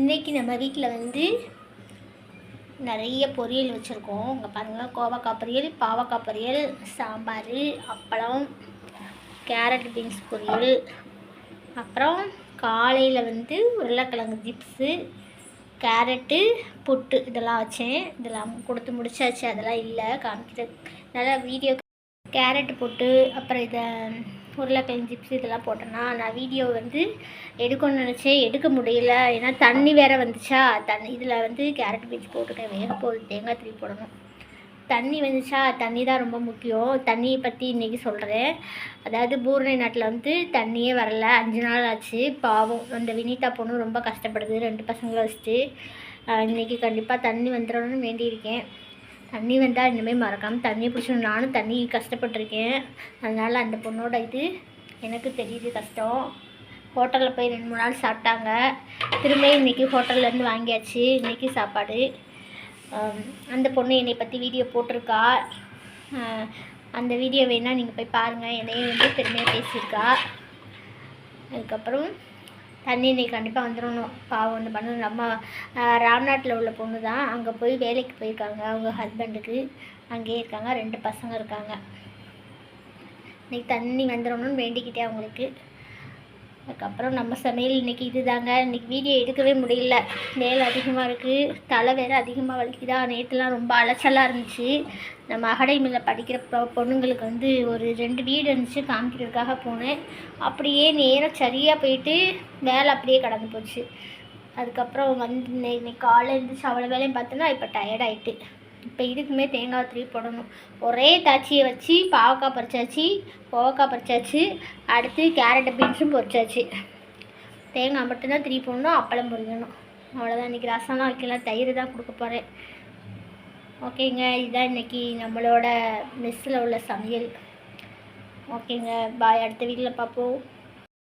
இன்னைக்கு நம்ம வீட்டில் வந்து நிறைய பொரியல் வச்சுருக்கோம். இங்கே பாருங்கள் கோவக்காய் பொரியல் பாவக்காய் பொரியல் சாம்பார் அப்பளம் கேரட் பீன்ஸ் பொரியல். அப்புறம் காலையில் வந்து உருளைக்கிழங்கு சிப்ஸு கேரட்டு புட்டு இதெல்லாம் வச்சேன். இதெல்லாம் கொடுத்து முடிச்சாச்சு. அதெல்லாம் இல்லை காமிக்கிறது. நல்லா வீடியோ கேரட் புட்டு அப்புறம் இதை உருளைக்கிழங்கு சிப்ஸ் இதெல்லாம் போட்டேன்னா நான் வீடியோ வந்து எடுக்கணும்னு நினச்சேன். எடுக்க முடியல. ஏன்னா தண்ணி வேறு வந்துச்சா? தண்ணி இதில் வந்து கேரட் பீன்ஸ் போட்டுட்டேன் வேக போகுது தேங்காய் திருப்பி போடணும். தண்ணி வந்துச்சா? தண்ணி தான் ரொம்ப முக்கியம். தண்ணியை பற்றி இன்றைக்கி சொல்கிறேன் அதாவது பூரணி நாட்டில் வந்து தண்ணியே வரல. அஞ்சு நாள் ஆச்சு. பாவம். அந்த வினிதா பொண்ணு ரொம்ப கஷ்டப்படுது. ரெண்டு பசங்களை வச்சுட்டு இன்றைக்கி இன்னைக்கு கண்டிப்பாக தண்ணி வந்துடணும்னு வேண்டியிருக்கேன். தண்ணி வந்தால் இனிமேல் மறக்காமல் தண்ணி பிடிச்சணும் நானும் தண்ணி கஷ்டப்பட்டிருக்கேன். அதனால் அந்த பொண்ணோட இது எனக்கு தெரியுது கஷ்டம். ஹோட்டலில் போய் ரெண்டு மூணு நாள் சாப்பிட்டாங்க. திரும்ப இன்றைக்கி ஹோட்டல்லேருந்து வாங்கியாச்சு. இன்றைக்கி சாப்பாடு. அந்த பொண்ணு என்னை பற்றி வீடியோ போட்டிருக்கா. அந்த வீடியோ வேணால் நீங்கள் போய் பாருங்கள் என்னையும் வந்து பெருமையாக பேசியிருக்கா. அதுக்கப்புறம் தண்ணி இன்னைக்கு கண்டிப்பாக வந்துடணும். பாவம் வந்து பண்ணணும் நம்ம ராம்நாட்டில் உள்ள பொண்ணு தான் அங்கே போய் வேலைக்கு போயிருக்காங்க. அவங்க ஹஸ்பண்டுக்கு அங்கேயே இருக்காங்க. ரெண்டு பசங்க இருக்காங்க. இன்னைக்கு தண்ணி வந்துடணும்னு வேண்டிக்கிட்டே அவங்களுக்கு. அதுக்கப்புறம் நம்ம சமையல் இன்னைக்கு இதுதாங்க. இன்னைக்கு வீடியோ எடுக்கவே முடியல. வேலை அதிகமாக இருக்குது தலை வேறு அதிகமாக வலிக்குதா? நேற்றுலாம் ரொம்ப அலைச்சலாக இருந்துச்சு. நம்ம அகாடமியில் படிக்கிற பொண்ணுங்களுக்கு வந்து ஒரு ரெண்டு வீடு இருந்துச்சு. காமிக்கிறதுக்காக போனேன். அப்படியே நேராக சரியாக போயிட்டு வேலை அப்படியே கடந்து போச்சு. அதுக்கப்புறம் வந்து இன்னை- இன்னைக்கு காலையில் இருந்துச்சு அவ்வளோ வேலையும் பார்த்தோன்னா இப்போ டயர்ட் இப்போ இதுக்குமே தேங்காய் திருப்பி போடணும். ஒரே தாச்சியை வச்சு பாவக்காய் பறிச்சாச்சு கோவக்காய் பறிச்சாச்சு அடுத்து கேரட்டு பீன்ஸும் பொரிச்சாச்சு தேங்காய் மட்டும்தான் திருப்பி போடணும் அப்பளம் பொறிக்கணும் அவ்வளோதான் இன்றைக்கி ரசம்லாம் வைக்கலாம் தயிர் தான் கொடுக்க போகிறேன் ஓகேங்க இதுதான் இன்னைக்கு நம்மளோட மெஸ்ஸில் உள்ள சமையல். ஓகேங்க பாய். அடுத்த வீட்டில் பார்ப்போம்.